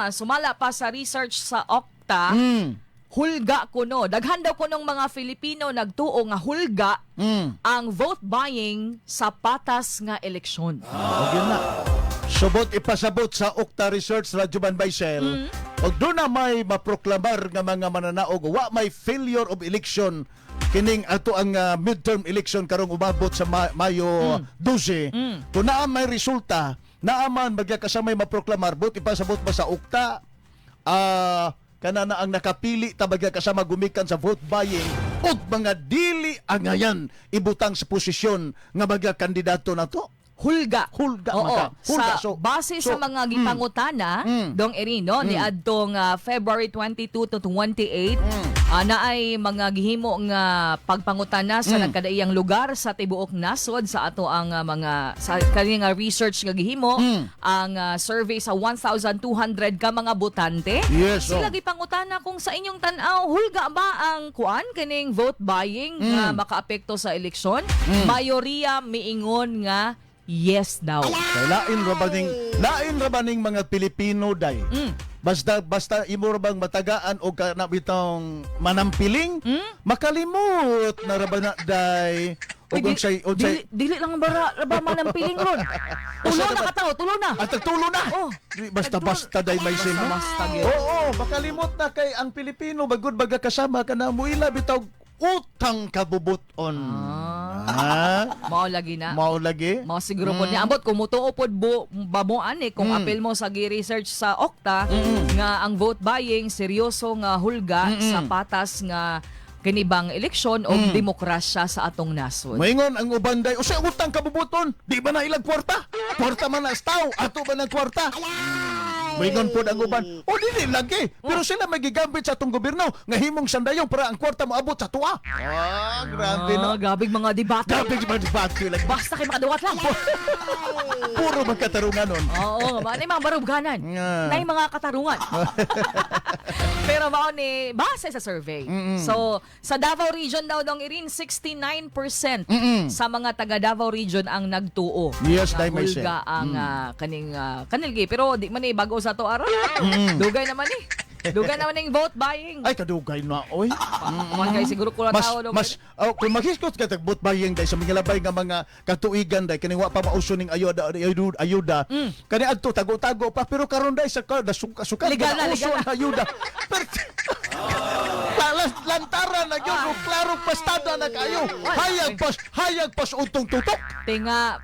Ah, sumala pa sa research sa Okta, Mm. hulga kuno. Daghan daw kunong mga Filipino nagtuo nga hulga Mm. ang vote buying sa patas nga eleksyon. Ah, na. Subot ipasabot sa Okta Research Radyo Banbaysel. Og doon na may maproklamar nga mga mananaog wa may failure of election kining ato ang ah, midterm election karong umabot sa Ma- Mayo 12. Kung naa may resulta, naaman magya kasamay maproklamar but ipasabot ba sa Okta ah kana na ang nakapili tabagya kasama gumikan sa vote buying ug mga dili angayan ibutang sa posisyon nga mga kandidato na to. Hulga. Hulga, Oo. maka. Hulga. Sa, So- base sa so, mga gipangutana, Mm. dong Erino, ni adtong ah, February 22 to 28, Mm. Ah, na ay mga gihimo nga pagpangutana sa Mm. nagkadaiyang lugar sa tibuok nasod sa ato ang ah, mga sa kani nga research nga gihimo Mm. ang ah, survey sa 1,200 ka mga botante. Yes, Sila oh. gipangutana kung sa inyong tan-aw hulga ba ang kuan kining vote buying nga Mm. makaapekto sa eleksyon? Mayoriya miingon nga yes daw. Kay lain ra baning lain ra baning mga Pilipino day. Mm. Basta basta imo bang matagaan o kana bitong manampiling, Mm? makalimot na ra ba na day. Uy, di- unsay dili, dili lang bara ba man ang piling ron. Tulo na ka tao, tulo na. at tulo na. Oh. Basta basta day may sin. Basta gyud. Oo, makalimot na kay ang Pilipino bagud baga kasama kana mo ila bitaw utang kabubuton. Ah. Mao lagi na. Mao lagi. Mao siguro po niya ambot kung mutuo pod bu bamuan eh kung Mm. apel mo sa gi-research sa Okta nga ang vote buying seryoso nga hulga Mm-mm. sa patas nga kinibang eleksyon o demokrasya sa atong nasod. Moingon ang uban day, usay utang kabubuton, di ba na ilang kwarta? Kwarta man na staw, ato ba ng kwarta? Moingon po ang uban, o dili lagi, pero sila magigambit sa atong gobyerno nga himong sandayong para ang kwarta moabot sa tuwa. Ah, grabe Ah, no. gabig mga debate. Grabe ba debate like Basta kay makaduwat lang. puro magkatarungan nun. Oo, ba mga barubganan. Nga. Nay mga katarungan. Pero mao ni base sa survey. So, sa Davao Region daw dong irin 69% Mm-mm. sa mga taga Davao Region ang nagtuo. Yes, dahil may ang ah, kaning uh, kanilgi pero di man ni bago sa to araw. Dugay naman ni. Dugay naman ning vote buying. Ay kadugay na oy. Man kay siguro kulang Mas tao mas oh, kung maghiskot ka tagbot bayeng day sa mga labay nga mga katuigan day kani wa pa mauso ning ayuda ayuda, ayuda. kani adto tago-tago pa pero karon day sa ka suka suka Legal na, legal na. ayuda. Pero Talas lantaran na gyud ug klaro pastada na kayo. Hayag pas hayag pas utong tutok. tinga